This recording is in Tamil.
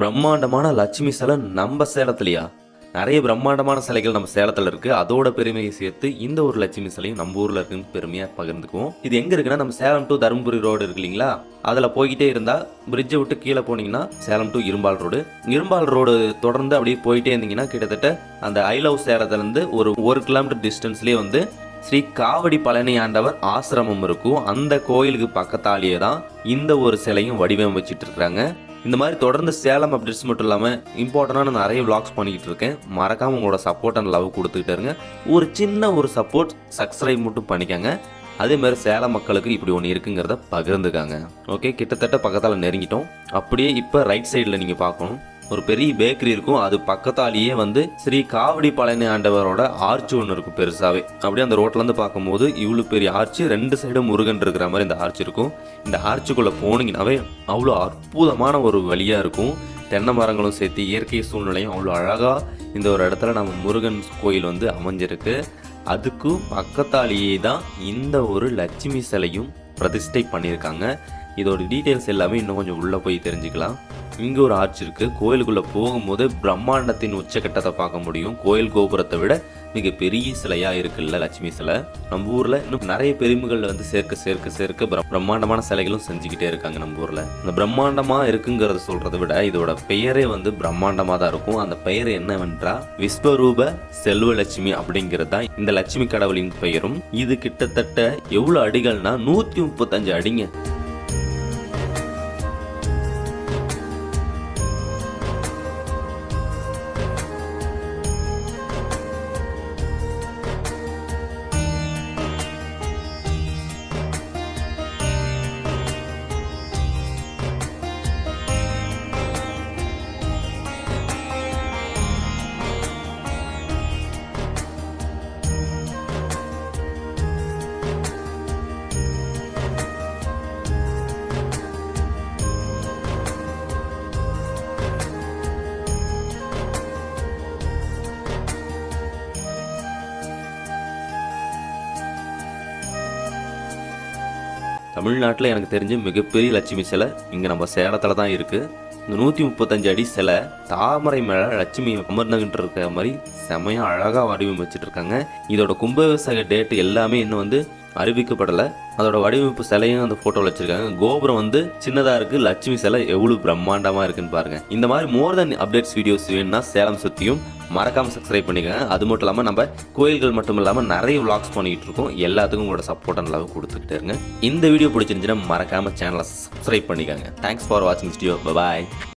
பிரம்மாண்டமான லட்சுமி சிலை நம்ம சேலத்துலையா? நிறைய பிரம்மாண்டமான சிலைகள் நம்ம சேலத்தில் இருக்கு. அதோட பெருமையை சேர்த்து இந்த ஒரு லட்சுமி சிலையும் நம்ம ஊர்ல இருக்குன்னு பெருமையா பகிர்ந்துக்குவோம். இது எங்க இருக்குன்னா நம்ம சேலம் டு தருமபுரி ரோடு இருக்கு இல்லைங்களா? அதில் போய்கிட்டே இருந்தா பிரிட்ஜை விட்டு கீழே போனீங்கன்னா Salem to Irumbal road Irumbal road தொடர்ந்து அப்படியே போயிட்டே இருந்தீங்கன்னா கிட்டத்தட்ட அந்த ஐ லவ் சேலத்துலேருந்து ஒரு ஒரு கிலோமீட்டர் டிஸ்டன்ஸ்லேயே வந்து ஸ்ரீ காவடி பழனி ஆண்டவர் ஆசிரமம் இருக்கும். அந்த கோயிலுக்கு பக்கத்தாலேயே தான் இந்த ஒரு சிலையும் வடிவமைச்சிட்டு இருக்கிறாங்க இந்த மாதிரி தொடர்ந்து சேலம் அப்டேட்ஸ் மட்டும் இல்லாமல் இம்பார்ட்டண்டான நிறைய விளாக்ஸ் பண்ணிக்கிட்டு இருக்கேன். மறக்காம உங்களோட சப்போர்ட் அண்ட் லவ் கொடுத்துக்கிட்டே இருங்க. ஒரு சின்ன ஒரு சப்போர்ட் சப்ஸ்கிரைப் மட்டும் பண்ணிக்கங்க. அதே மாதிரி சேலம் மக்களுக்கு இப்படி ஒன்று இருக்குங்கிறத பகிர்ந்துக்காங்க. ஓகே கிட்டத்தட்ட பக்கத்தால் நெருங்கிட்டோம். அப்படியே இப்போ ரைட் சைடில் நீங்கள் பார்க்கணும். ஒரு பெரிய பேக்கரி இருக்கும். அது பக்கத்தாலேயே வந்து ஸ்ரீ காவடி பழனி ஆண்டவரோட ஆர்ச் ஒன்று இருக்கும் பெருசாவே. அப்படியே அந்த ரோட்ல இருந்து பார்க்கும்போது இவ்வளோ பெரிய ஆர்ச் ரெண்டு சைடும் முருகன் இருக்கிற மாதிரி இந்த ஆர்ச் இருக்கும். இந்த ஆர்ச்சிக்குள்ளே போனீங்கன்னாவே அவ்வளோ அற்புதமான ஒரு வழியாக இருக்கும். தென்னை மரங்களும் சேர்த்து இயற்கை சூழ்நிலையும் அவ்வளோ அழகாக இந்த ஒரு இடத்துல நம்ம முருகன் கோயில் வந்து அமைஞ்சிருக்கு. அதுக்கும் பக்கத்தாலேயே தான் இந்த ஒரு லட்சுமி சிலையும் பிரதிஷ்டை பண்ணியிருக்காங்க. இதோட டீட்டெயில்ஸ் எல்லாமே இன்னும் கொஞ்சம் உள்ளே போய் தெரிஞ்சுக்கலாம். இங்கே ஒரு ஆர்ச் இருக்குது கோயிலுக்குள்ளே போகும்போது பிரம்மாண்டத்தின் உச்சக்கட்டத்தை பார்க்க முடியும். கோயில் கோபுரத்தை விட மிகப்பெரிய சிலையாக இருக்குல்ல லட்சுமி சிலை. நம்ம ஊரில் இன்னும் நிறைய பெருமைகள் வந்து சேர்க்க சேர்க்க சேர்க்க பிரம்மாண்டமான சிலைகளும் செஞ்சுக்கிட்டே இருக்காங்க நம்ம ஊரில். இந்த பிரம்மாண்டமாக இருக்குங்கிறத சொல்கிறத விட இதோட பெயரே வந்து பிரம்மாண்டமாக தான் இருக்கும். அந்த பெயர் என்னவென்றால் விஸ்வரூப செல்வலட்சுமி அப்படிங்கிறது தான் இந்த லட்சுமி கடவுளின் பெயரும். இது கிட்டத்தட்ட எவ்வளோ அடிகள்னா நூற்றி முப்பத்தஞ்சு அடிங்க. தமிழ்நாட்டில் எனக்கு தெரிஞ்ச மிகப்பெரிய லட்சுமி சிலை இங்கே நம்ம சேலத்தில் தான் இருக்குது இந்த நூற்றி முப்பத்தஞ்சு அடி சிலை தாமரை மேலே லட்சுமி அமர்ந்துகிட்டு இருக்கிற மாதிரி செமையாக அழகாக வடிவமைச்சிட்டு இருக்காங்க. இதோட கும்பாபிஷேக டேட்டு எல்லாமே இன்னும் வந்து அறிவிக்கப்படலை. அதோட வடிவமைப்பு சிலையும் அந்த ஃபோட்டோவில் வச்சிருக்காங்க. கோபுரம் வந்து சின்னதாக இருக்குது லட்சுமி சிலை எவ்வளோ பிரம்மாண்டமாக இருக்குன்னு பாருங்க. இந்த மாதிரி மோர் தென் அப்டேட்ஸ் வீடியோஸ் வேணும்னா சேலம் சுற்றியும் மறக்காமல் சப்ஸ்கிரைப் பண்ணிக்கோங்க. அது மட்டும் இல்லாமல் நம்ம கோயில்கள் மட்டும் இல்லாமல் நிறைய விளாக்ஸ் பண்ணிக்கிட்டு இருக்கோம். எல்லாத்துக்கும் உங்களோட சப்போர்ட் அண்ட் லவ் கொடுத்துக்கிட்டே இருங்க. இந்த வீடியோ பிடிச்சிருந்துச்சுன்னா மறக்காமல் சேனலை சப்ஸ்கிரைப் பண்ணிக்கோங்க. தேங்க்ஸ் ஃபார் வாட்சிங் ஸ்டியோ பாய்